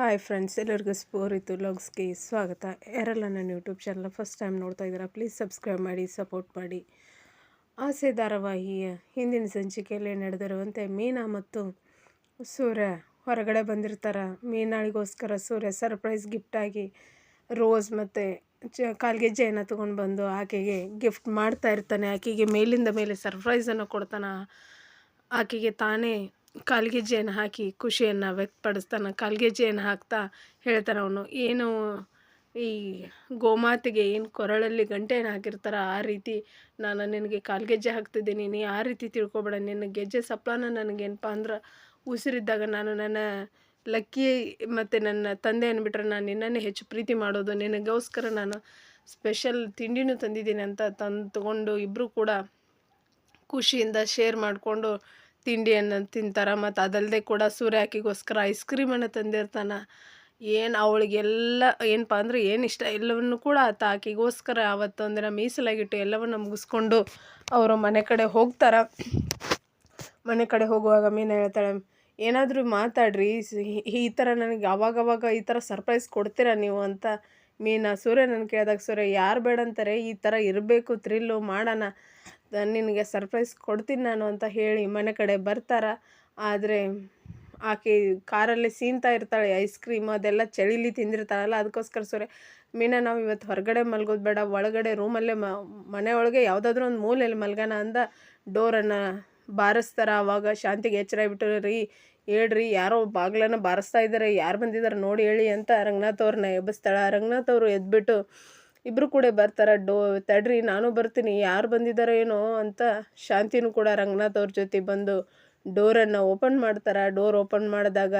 Hi friends ಎಲ್ಲರಿಗೂ ಸ್ಪೋರಿತು ಲಾಗ್ಸ್ಗೆ ಸ್ವಾಗತ. ಯಾರೆಲ್ಲ ನನ್ನ ಯೂಟ್ಯೂಬ್ ಚಾನಲ್ ಫಸ್ಟ್ ಟೈಮ್ ನೋಡ್ತಾ ಇದ್ದೀರಾ ಪ್ಲೀಸ್ ಸಬ್ಸ್ಕ್ರೈಬ್ ಮಾಡಿ ಸಪೋರ್ಟ್ ಮಾಡಿ. ಆಸೆ ಧಾರಾವಾಹಿಯ ಹಿಂದಿನ ಸಂಚಿಕೆಯಲ್ಲಿ ನಡೆದಿರುವಂತೆ ಮೀನಾ ಮತ್ತು ಸೂರ್ಯ ಹೊರಗಡೆ ಬಂದಿರ್ತಾರೆ? ಮೀನಾಳಿಗೋಸ್ಕರ ಸೂರ್ಯ ಸರ್ಪ್ರೈಸ್ ಗಿಫ್ಟಾಗಿ ರೋಸ್ ಮತ್ತು ಚ ಕಾಲ್ಗೆ ಜೈನ ತೊಗೊಂಡು ಬಂದು ಆಕೆಗೆ ಗಿಫ್ಟ್ ಮಾಡ್ತಾ ಇರ್ತಾನೆ. ಆಕೆಗೆ ಮೇಲಿಂದ ಮೇಲೆ ಸರ್ಪ್ರೈಸನ್ನು ಕೊಡ್ತಾನೆ. ಆಕೆಗೆ ತಾನೇ ಕಾಲ್ಗೆ ಜೇನು ಹಾಕಿ ಖುಷಿಯನ್ನು ವ್ಯಕ್ತಪಡಿಸ್ತಾನೆ ಕಾಲ್ಗೆಜ್ಜೆಯನ್ನು ಹಾಕ್ತಾ ಹೇಳ್ತಾನೆ ಅವನು. ಏನು ಈ ಗೋಮಾತೆಗೆ ಏನು ಕೊರಳಲ್ಲಿ ಗಂಟೆಯನ್ನು ಹಾಕಿರ್ತಾರ, ಆ ರೀತಿ ನಾನು ನಿನಗೆ ಕಾಲ್ಗೆಜ್ಜೆ ಹಾಕ್ತಿದ್ದೀನಿ, ನೀ ಆ ರೀತಿ ತಿಳ್ಕೊಬೇಡ, ನಿನ್ನ ಗೆಜ್ಜೆ ಸಪ್ಲಾನ ನನಗೇನಪ್ಪ ಅಂದ್ರೆ ಉಸಿರಿದ್ದಾಗ ನಾನು ನನ್ನ ಲಕ್ಕಿ ಮತ್ತು ನನ್ನ ತಂದೆ ಬಿಟ್ಟರೆ ನಾನು ನಿನ್ನನ್ನೇ ಹೆಚ್ಚು ಪ್ರೀತಿ ಮಾಡೋದು, ನಿನಗೋಸ್ಕರ ನಾನು ಸ್ಪೆಷಲ್ ತಿಂಡಿನೂ ತಂದಿದ್ದೀನಿ ಅಂತ ತಂದು ತೊಗೊಂಡು ಇಬ್ಬರು ಕೂಡ ಖುಷಿಯಿಂದ ಶೇರ್ ಮಾಡಿಕೊಂಡು ತಿಂಡಿಯನ್ನು ತಿಂತಾರೆ ಮತ್ತು ಅದಲ್ಲದೆ ಕೂಡ ಸೂರ್ಯ ಆಕಿಗೋಸ್ಕರ ಐಸ್ ಕ್ರೀಮನ್ನು ತಂದಿರ್ತಾನೆ. ಏನು ಅವಳಿಗೆಲ್ಲ ಏನಪ್ಪ ಅಂದ್ರೆ ಏನು ಇಷ್ಟ ಎಲ್ಲವನ್ನು ಕೂಡ ಆತ ಆಕೆಗೋಸ್ಕರ ಆವತ್ತು ಒಂದಿನ ಮೀಸಲಾಗಿಟ್ಟು ಎಲ್ಲವನ್ನು ಮುಗಿಸ್ಕೊಂಡು ಅವರು ಮನೆ ಕಡೆ ಹೋಗ್ತಾರೆ. ಮನೆ ಕಡೆ ಹೋಗುವಾಗ ಮೀನು ಹೇಳ್ತಾಳೆ, ಏನಾದರೂ ಮಾತಾಡ್ರಿ ಈ- ಥರ ನನಗೆ ಅವಾಗವಾಗ ಈ ಥರ ಸರ್ಪ್ರೈಸ್ ಕೊಡ್ತೀರಾ ನೀವು ಅಂತ? ಮೀನಾ, ಸೂರ್ಯ ನನ್ನ ಕೇಳಿದಾಗ, ಸೂರ್ಯ, ಯಾರು ಬೇಡ ಅಂತಾರೆ ಈ ಥರ ಇರಬೇಕು ಥ್ರಿಲ್ಲು ಮಾಡೋಣ. ನಿನಗೆ ಸರ್ಪ್ರೈಸ್ ಕೊಡ್ತೀನಿ ನಾನು ಅಂತ ಹೇಳಿ ಮನೆ ಕಡೆ ಬರ್ತಾರೆ. ಆದರೆ ಆಕೆ ಕಾರಲ್ಲಿ ಸೀನ್ತಾ ಇರ್ತಾಳೆ ಐಸ್ ಕ್ರೀಮ್ ಅದೆಲ್ಲ ಚಳಿಲಿ ತಿಂದಿರ್ತಾಳಲ್ಲ ಅದಕ್ಕೋಸ್ಕರ ಸೊರೆ. ಮೀನಾ, ನಾವು ಇವತ್ತು ಹೊರಗಡೆ ಮಲ್ಗೋದು ಬೇಡ, ಒಳಗಡೆ ರೂಮಲ್ಲೇ ಮ, ಮನೆ ಒಳಗೆ ಯಾವುದಾದ್ರೂ ಒಂದು ಮೂಲೆಯಲ್ಲಿ ಮಲ್ಗೋಣ ಅಂದ ಡೋರನ್ನು ಬಾರಿಸ್ತಾರೆ. ಆವಾಗ ಶಾಂತಿಗೆ ಎಚ್ಚರ ಬಿಟ್ಟು ರೀ, ಹೇಳ್ರಿ, ಯಾರೋ ಬಾಗ್ಲನ್ನು ಬಾರಿಸ್ತಾ ಇದ್ದಾರೆ ಯಾರು ಬಂದಿದ್ದಾರೆ ನೋಡಿ ಹೇಳಿ ಅಂತ ರಂಗನಾಥ್ ಅವ್ರನ್ನ ಎಬ್ಬಿಸ್ತಾಳೆ. ರಂಗನಾಥ್ ಅವರು ಎದ್ಬಿಟ್ಟು ಇಬ್ಬರು ಕೂಡ ಬರ್ತಾರೆ. ಡೋ, ತಡ್ರಿ, ನಾನು ಬರ್ತೀನಿ. ಯಾರು ಬಂದಿದ್ದಾರೋ ಏನೋ ಅಂತ ಶಾಂತಿನೂ ಕೂಡ ರಂಗನಾಥ್ ಅವ್ರ ಜೊತೆ ಬಂದು ಡೋರನ್ನು ಓಪನ್ ಮಾಡ್ತಾರೆ. ಡೋರ್ ಓಪನ್ ಮಾಡಿದಾಗ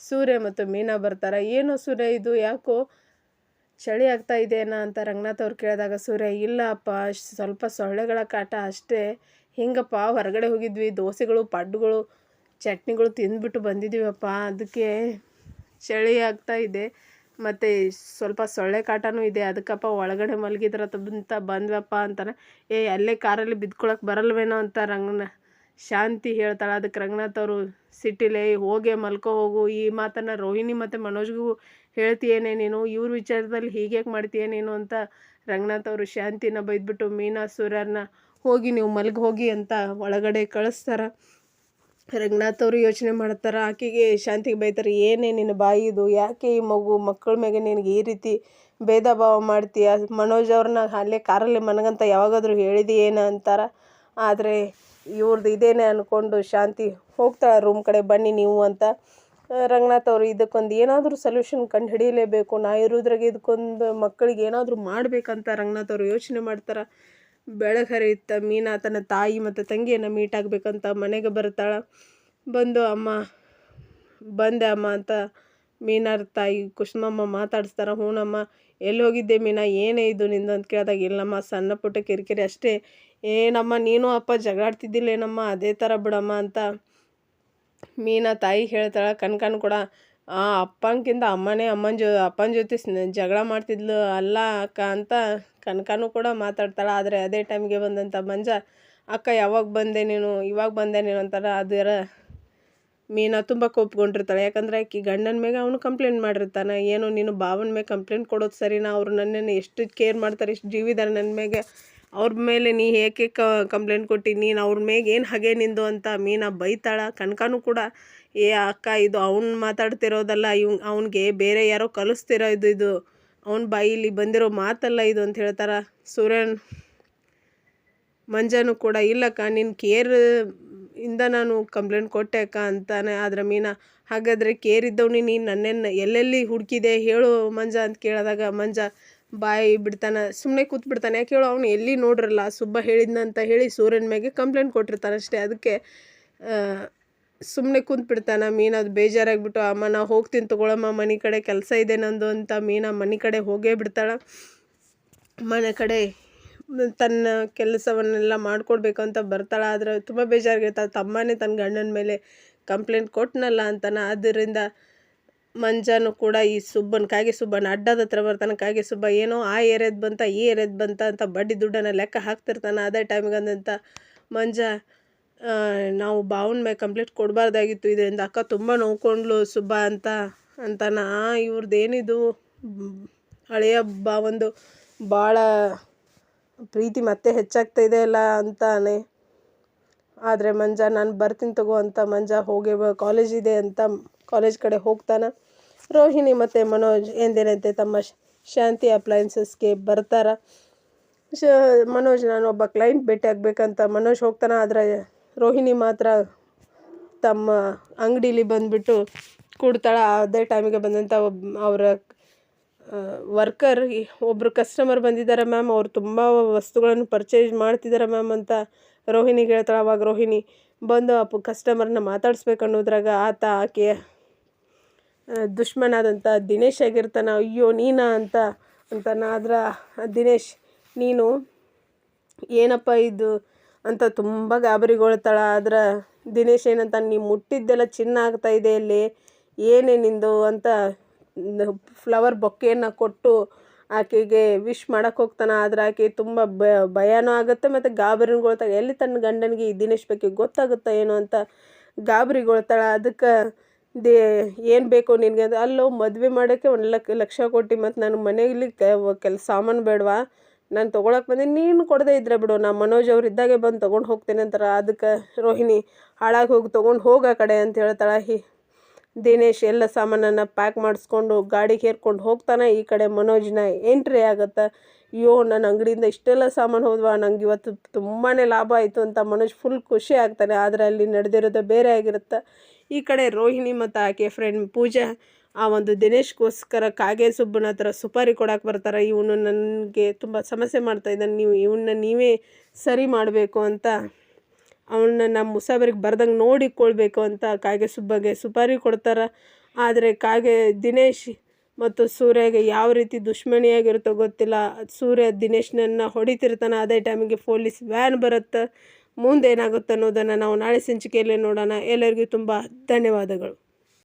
ಸೂರ್ಯ ಮತ್ತು ಮೀನಾ ಬರ್ತಾರೆ. ಏನೋ ಸೂರ್ಯ, ಇದು ಯಾಕೋ ಚಳಿ ಆಗ್ತಾ ಇದೆನಾ ಅಂತ ರಂಗನಾಥ್ ಅವ್ರು ಕೇಳಿದಾಗ ಸೂರ್ಯ, ಇಲ್ಲ ಅಪ್ಪ ಸ್ವಲ್ಪ ಸೊಳ್ಳೆಗಳ ಕಾಟ ಅಷ್ಟೇ. ಹಿಂಗಪ್ಪ, ಹೊರಗಡೆ ಹೋಗಿದ್ವಿ. ದೋಸೆಗಳು, ಪಡ್ಡುಗಳು, ಚಟ್ನಿಗಳು ತಿಂದ್ಬಿಟ್ಟು ಬಂದಿದ್ದೀವಪ್ಪ ಅದಕ್ಕೆ ಚಳಿ ಆಗ್ತಾ ಇದೆ. ಮತ್ತು ಸ್ವಲ್ಪ ಸೊಳ್ಳೆ ಕಾಟನೂ ಇದೆ. ಅದಕ್ಕಪ್ಪ ಒಳಗಡೆ ಮಲಗಿದ್ರ ಅಂತ ಬಂದ್ವಪ್ಪ ಅಂತಾನೆ. ಏ, ಅಲ್ಲೇ ಕಾರಲ್ಲಿ ಬಿದ್ಕೊಳಕ್ಕೆ ಬರಲ್ವೇನೋ ಅಂತ ರಂಗನ ಶಾಂತಿ ಹೇಳ್ತಾಳೆ. ಅದಕ್ಕೆ ರಂಗನಾಥ್ ಅವರು ಸಿಟ್ಟಿಲೆ ಹೋಗೆ ಮಲ್ಕೋ ಹೋಗು. ಈ ಮಾತನ್ನು ರೋಹಿಣಿ ಮತ್ತು ಮನೋಜ್ಗೂ ಹೇಳ್ತೀಯೇನೆ ನೀನು? ಇವ್ರ ವಿಚಾರದಲ್ಲಿ ಹೀಗೆ ಮಾಡ್ತೀಯ ಅಂತ ರಂಗನಾಥ್ ಅವರು ಶಾಂತಿನ ಬೈದ್ಬಿಟ್ಟು, ಮೀನಾ ಸೂರ್ಯನ ಹೋಗಿ ನೀವು ಮಲ್ಗಿ ಹೋಗಿ ಅಂತ ಒಳಗಡೆ ಕಳಿಸ್ತಾರ. ರಂಗನಾಥ್ ಅವರು ಯೋಚನೆ ಮಾಡ್ತಾರೆ, ಆಕೆಗೆ ಶಾಂತಿಗೆ ಬೈತಾರೆ, ಏನೇ ನಿನ್ನ ಬಾಯಿದು ಯಾಕೆ ಈ ಮಗು ಮಕ್ಕಳ ಮೇಲೆ ನಿನಗೆ ಈ ರೀತಿ ಭೇದ ಭಾವ ಮಾಡ್ತೀಯ? ಮನೋಜ್ ಅವ್ರನ್ನ ಅಲ್ಲೇ ಕಾರಲ್ಲಿ ಮನಗಂತ ಯಾವಾಗಾದರೂ ಹೇಳಿದೆಯೇನ? ಅಂತಾರೆ. ಆದರೆ ಇವ್ರದ್ದು ಇದೇನೆ ಅಂದ್ಕೊಂಡು ಶಾಂತಿ ಹೋಗ್ತಾಳೆ, ರೂಮ್ ಕಡೆ ಬನ್ನಿ ನೀವು ಅಂತ. ರಂಗನಾಥ್ ಅವರು ಇದಕ್ಕೊಂದು ಏನಾದರೂ ಸೊಲ್ಯೂಷನ್ ಕಂಡು ಹಿಡಿಯಲೇಬೇಕು ನಾ ಇರೋದ್ರಾಗೆ ಇದಕ್ಕೊಂದು ಮಕ್ಕಳಿಗೆ ಏನಾದರೂ ಮಾಡಬೇಕಂತ ರಂಗನಾಥ್ ಅವರು ಯೋಚನೆ ಮಾಡ್ತಾರೆ. ಬೆಳಗ್ಗೆ ಮೀನಾ ತನ್ನ ತಾಯಿ ಮತ್ತು ತಂಗಿಯನ್ನು ಮೀಟ್ ಆಗಬೇಕಂತ ಮನೆಗೆ ಬರ್ತಾಳೆ. ಬಂದು ಅಮ್ಮ, ಬಂದೆ ಅಮ್ಮ ಅಂತ ಮೀನಾರ ತಾಯಿ ಕುಸುಮಮ್ಮ ಮಾತಾಡಿಸ್ತಾರ. ಹ್ಞೂನಮ್ಮ ಎಲ್ಲಿ ಹೋಗಿದ್ದೆ ಮೀನಾ? ಏನೇ ಇದು ನಿಂದು ಅಂತ ಕೇಳಿದಾಗ, ಇಲ್ಲಮ್ಮ, ಸಣ್ಣ ಪುಟ್ಟ ಕಿರಿಕಿರಿ ಅಷ್ಟೇ. ಏನಮ್ಮ ನೀನು ಅಪ್ಪ ಜಗಳಾಡ್ತಿದ್ದಿಲ್ಲೇನಮ್ಮ? ಅದೇ ಥರ ಬಿಡಮ್ಮ ಅಂತ ಮೀನಾ ತಾಯಿ ಹೇಳ್ತಾಳೆ. ಕಣ್ಕಣ್ ಕೂಡ ಆ ಅಪ್ಪನ್ಕಿಂತ ಅಮ್ಮನೇ ಅಮ್ಮನ ಜೊ, ಅಪ್ಪನ ಜೊತೆ ಜಗಳ ಮಾಡ್ತಿದ್ಲು ಅಲ್ಲ ಅಕ್ಕ ಅಂತ ಕನಕನೂ ಕೂಡ ಮಾತಾಡ್ತಾಳೆ. ಆದರೆ ಅದೇ ಟೈಮ್ಗೆ ಬಂದಂಥ ಮಂಜ, ಅಕ್ಕ, ಯಾವಾಗ ಬಂದೆ ನೀನು? ಇವಾಗ ಬಂದೆ ನೀನು? ಅಂತಾಳೆ. ಅದರ ಮೀನಾ ತುಂಬ ಕೋಪ್ಕೊಂಡಿರ್ತಾಳೆ ಯಾಕಂದ್ರೆ ಆಕಿ ಗಂಡನ ಮೇಲೆ ಅವನು ಕಂಪ್ಲೇಂಟ್ ಮಾಡಿರ್ತಾನೆ. ಏನು, ನೀನು ಭಾವನ ಮೇಲೆ ಕಂಪ್ಲೇಂಟ್ ಕೊಡೋದು ಸರಿನಾ? ಅವ್ರು ನನ್ನನ್ನು ಎಷ್ಟು ಕೇರ್ ಮಾಡ್ತಾರೆ, ಎಷ್ಟು ಜೀವಿದಾರೆ ನನ್ನ ಮೇಲೆ ಅವ್ರ ಮೇಲೆ ನೀ ಏಕೆ ಕಂಪ್ಲೇಂಟ್ ಕೊಟ್ಟು? ನೀನು ಅವ್ರ ಮೇಲೆ ಏನು ಹಾಗೆ ನಿಂದು? ಅಂತ ಮೀನಾ ಬೈತಾಳ. ಕನಕನೂ ಕೂಡ ಏ ಅಕ್ಕ, ಇದು ಅವ್ನು ಮಾತಾಡ್ತಿರೋದಲ್ಲ, ಇವ್, ಅವ್ನಿಗೆ ಬೇರೆ ಯಾರೋ ಕಲಿಸ್ತಿರೋ ಇದು ಇದು. ಅವನ ಬಾಯಿಲಿ ಬಂದಿರೋ ಮಾತಲ್ಲ ಇದು ಅಂತ ಹೇಳ್ತಾರೆ? ಸೂರ್ಯನ್, ಮಂಜಾನು ಕೂಡ ಇಲ್ಲಕ್ಕ ನಿನ್ನ ಕೇರ್ ಇಂದ ನಾನು ಕಂಪ್ಲೇಂಟ್ ಕೊಟ್ಟೆ ಅಕ್ಕ ಅಂತಾನೆ. ಆದ್ರೆ ಮೀನಾ, ಹಾಗಾದರೆ ಕೇರ್ ಇದ್ದವನಿ ನೀನು ನನ್ನೆನ್ನು ಎಲ್ಲೆಲ್ಲಿ ಹುಡುಕಿದೆ ಹೇಳು ಮಂಜ ಅಂತ ಕೇಳಿದಾಗ ಮಂಜ ಬಾಯಿ ಬಿಡ್ತಾನೆ ಸುಮ್ಮನೆ ಕೂತ್ಬಿಡ್ತಾನೆ ಯಾಕೆ ಹೇಳು, ಅವನು ಎಲ್ಲಿ ನೋಡ್ರಲ್ಲ, ಸುಬ್ಬ ಹೇಳಿದ್ನಂತ ಹೇಳಿ ಸೂರ್ಯನ ಮ್ಯಾಗೆ ಕಂಪ್ಲೇಂಟ್ ಕೊಟ್ಟಿರ್ತಾನೆ ಅಷ್ಟೇ ಅದಕ್ಕೆ ಸುಮ್ಮನೆ ಕುಂತ್ಬಿಡ್ತಾನೆ, ಮೀನಾ ಅದು ಬೇಜಾರಾಗ್ಬಿಟ್ಟು, ಅಮ್ಮ, ನಾ ಹೋಗ್ತೀನಿ ತಗೊಳಮ್ಮ, ಮನೆ ಕಡೆ ಕೆಲಸ ಇದೆ ನಂದು ಅಂತ ಮೀನ ಮನೆ ಕಡೆ ಹೋಗೇ ಬಿಡ್ತಾಳೆ. ಮನೆ ಕಡೆ ತನ್ನ ಕೆಲಸವನ್ನೆಲ್ಲ ಮಾಡ್ಕೊಡ್ಬೇಕು ಅಂತ ಬರ್ತಾಳೆ. ಆದರೆ ತುಂಬ ಬೇಜಾರಾಗಿರ್ತಾಳೆ ತಮ್ಮನೇ ತನ್ನ ಗಂಡನ ಮೇಲೆ ಕಂಪ್ಲೇಂಟ್ ಕೊಟ್ಟನಲ್ಲ ಅಂತಾನೆ. ಆದ್ದರಿಂದ ಮಂಜಾನು ಕೂಡ ಈ ಸುಬ್ಬನ, ಕಾಗೆ ಸುಬ್ಬನ, ಅಡ್ಡದ ಹತ್ರ ಬರ್ತಾನೆ. ಕಾಗೆ ಸುಬ್ಬ ಏನೋ ಆ ಏರಿಯಾದ ಬಂತ, ಈ ಏರಿಯಾದ ಬಂತ ಅಂತ ಬಡ್ಡಿ ದುಡ್ಡನ್ನು ಲೆಕ್ಕ ಹಾಕ್ತಿರ್ತಾನೆ. ಅದೇ ಟೈಮಿಗೆ ಅಂದಂತ ಮಂಜ ನಾವು ಭಾವನ ಮೇಲೆ ಕಂಪ್ಲೇಂಟ್ ಕೊಡಬಾರ್ದಾಗಿತ್ತು. ಇದರಿಂದ ಅಕ್ಕ ತುಂಬ ನೋವ್ಕೊಂಡ್ಳು ಸುಬ್ಬ ಅಂತ ಅಂತ ನಾ ಇವ್ರದ್ದೇನಿದು ಹಳೆಯ ಒಂದು ಭಾಳ ಪ್ರೀತಿ ಮತ್ತೆ ಹೆಚ್ಚಾಗ್ತಾ ಇದೆ ಅಲ್ಲ ಅಂತಾನೆ. ಆದರೆ ಮಂಜ, ನಾನು ಬರ್ತೀನಿ ತಗೋ ಅಂತ ಮಂಜ ಹೋಗಿ ಕಾಲೇಜ್ ಇದೆ ಅಂತ ಕಾಲೇಜ್ ಕಡೆ ಹೋಗ್ತಾನೆ. ರೋಹಿಣಿ ಮತ್ತು ಮನೋಜ್ ಎಂದೇನಂತೆ ತಮ್ಮ ಶಾಂತಿ ಅಪ್ಲಯನ್ಸಸ್ಗೆ ಬರ್ತಾರ. ಶ, ಮನೋಜ್ ನಾನು ಒಬ್ಬ ಕ್ಲೈಂಟ್ ಭೇಟಿ ಆಗಬೇಕಂತ ಮನೋಜ್ ಹೋಗ್ತಾನೆ. ಆದರೆ ರೋಹಿಣಿ ಮಾತ್ರ ತಮ್ಮ ಅಂಗಡೀಲಿ ಬಂದುಬಿಟ್ಟು ಕೂಡ್ತಾಳೆ. ಅದೇ ಟೈಮಿಗೆ ಬಂದಂಥ ಒಬ್, ಅವರ ವರ್ಕರ್ ಒಬ್ಬರು ಕಸ್ಟಮರ್ ಬಂದಿದ್ದಾರೆ ಮ್ಯಾಮ್ ಅವ್ರು ತುಂಬ ವಸ್ತುಗಳನ್ನು ಪರ್ಚೇಸ್ ಮಾಡ್ತಿದ್ದಾರೆ ಮ್ಯಾಮ್ ಅಂತ ರೋಹಿಣಿಗೆ ಹೇಳ್ತಾಳೆ. ಅವಾಗ ರೋಹಿಣಿ ಬಂದು ಆ ಕಸ್ಟಮರ್ನ ಮಾತಾಡಿಸ್ಬೇಕು ಅನ್ನೋದ್ರಾಗ ಆತ ಆಕೆ ದುಶ್ಮನಾದಂಥ ದಿನೇಶ್ ಆಗಿರ್ತಾನೆ. ಅಯ್ಯೋ, ನೀನಾ ಅಂತ ಅಂತಾನೆ ಆದ್ರೆ ದಿನೇಶ್, ನೀನು, ಏನಪ್ಪ ಇದು? ಅಂತ ತುಂಬ ಗಾಬರಿಗೊಳ್ತಾಳೆ. ಆದ್ರೆ ದಿನೇಶ್ ಏನಂತ ನೀವು ಮುಟ್ಟಿದ್ದೆಲ್ಲ ಚಿನ್ನ ಆಗ್ತಾ ಇದೆ ಇಲ್ಲಿ, ಏನೇ ನಿಂದು? ಅಂತ ಫ್ಲವರ್ ಬೊಕ್ಕೆಯನ್ನು ಕೊಟ್ಟು ಆಕೆಗೆ ವಿಶ್ ಮಾಡೋಕ್ಕೆ ಹೋಗ್ತಾನೆ. ಆದರೆ ಆಕೆ ತುಂಬ ಭಯನೂ ಆಗುತ್ತೆ ಮತ್ತು ಗಾಬರಿಗೊಳ್ತಾಳೆ. ಎಲ್ಲಿ ತನ್ನ ಗಂಡನಿಗೆ ಈ ದಿನೇಶ್ ಬಗ್ಗೆ ಗೊತ್ತಾಗುತ್ತಾ ಏನು ಅಂತ ಗಾಬರಿಗೊಳ್ತಾಳೆ. ಅದಕ್ಕೆ ದೇ, ಏನು ಬೇಕು ನಿನಗೆ? ಅಲ್ಲೋ, ಮದುವೆ ಮಾಡೋಕ್ಕೆ ಒಂದು ಲಕ್ಷ ಲಕ್ಷ ಕೊಟ್ಟು ಮತ್ತು ನಾನು ಮನೆಯಲ್ಲಿ ಕೆಲ ಸಾಮಾನು ಬೇಡವಾ? ನಾನು ತೊಗೊಳಕ್ಕೆ ಬಂದೆ. ನೀನು ಕೊಡದೇ ಇದ್ರೆ ಬಿಡು. ನಾ ಮನೋಜ್ ಅವ್ರು ಇದ್ದಾಗೆ ಬಂದು ತೊಗೊಂಡು ಹೋಗ್ತೇನೆ ಅಂತಾರೆ. ಅದಕ್ಕೆ ರೋಹಿಣಿ ಹಾಳಾಗಿ ಹೋಗಿ ತೊಗೊಂಡು ಹೋಗ ಕಡೆ ಅಂತ ಹೇಳ್ತಾಳೆ. ಹಿ, ದಿನೇಶ್ ಎಲ್ಲ ಸಾಮಾನನ್ನು ಪ್ಯಾಕ್ ಮಾಡಿಸ್ಕೊಂಡು ಗಾಡಿಗೆ ಹೇರ್ಕೊಂಡು ಹೋಗ್ತಾನೆ. ಈ ಕಡೆ ಮನೋಜ್ನ ಎಂಟ್ರಿ ಆಗುತ್ತೆ. ಅಯ್ಯೋ ನನ್ನ ಅಂಗಡಿಯಿಂದ ಇಷ್ಟೆಲ್ಲ ಸಾಮಾನು ಹೋದ್ವಾ? ನಂಗೆ ಇವತ್ತು ತುಂಬಾ ಲಾಭ ಆಯಿತು ಅಂತ ಮನೋಜ್ ಫುಲ್ ಖುಷಿ ಆಗ್ತಾನೆ. ಆದರೆ ಅಲ್ಲಿ ನಡೆದಿರೋದು ಬೇರೆ ಆಗಿರುತ್ತೆ. ಈ ಕಡೆ ರೋಹಿಣಿ ಮತ್ತು ಆಕೆ ಫ್ರೆಂಡ್ ಪೂಜಾ ಆ ಒಂದು ದಿನೇಶ್ಗೋಸ್ಕರ ಕಾಗೆ ಸುಬ್ಬನ ಹತ್ರ ಸುಪಾರಿ ಕೊಡಕ್ಕೆ ಬರ್ತಾರೆ. ಇವನು ನನಗೆ ತುಂಬ ಸಮಸ್ಯೆ ಮಾಡ್ತಾ ಇದ್ದಾನೆ. ನೀವು ಇವನ್ನ ನೀವೇ ಸರಿ ಮಾಡಬೇಕು ಅಂತ, ಅವನ್ನ ನಮ್ಮ ಮುಸಾಬರಿಗೆ ಬರ್ದಂಗೆ ನೋಡಿಕೊಳ್ಬೇಕು ಅಂತ ಕಾಗೆ ಸುಬ್ಬಗೆ ಸುಪಾರಿ ಕೊಡ್ತಾರೆ. ಆದರೆ ಕಾಗೆ ದಿನೇಶ್ ಮತ್ತು ಸೂರ್ಯಗೆ ಯಾವ ರೀತಿ ದುಶ್ಮನಿಯಾಗಿರುತ್ತೋ ಗೊತ್ತಿಲ್ಲ. ಸೂರ್ಯ ದಿನೇಶ್ನನ್ನು ಹೊಡಿತಿರ್ತಾನೆ. ಅದೇ ಟೈಮಿಗೆ ಪೊಲೀಸ್ ವ್ಯಾನ್ ಬರುತ್ತೆ. ಮುಂದೇನಾಗುತ್ತೆ ಅನ್ನೋದನ್ನು ನಾವು ನಾಳೆ ಸಂಚಿಕೆಯಲ್ಲೇ ನೋಡೋಣ. ಎಲ್ಲರಿಗೂ ತುಂಬ ಧನ್ಯವಾದಗಳು.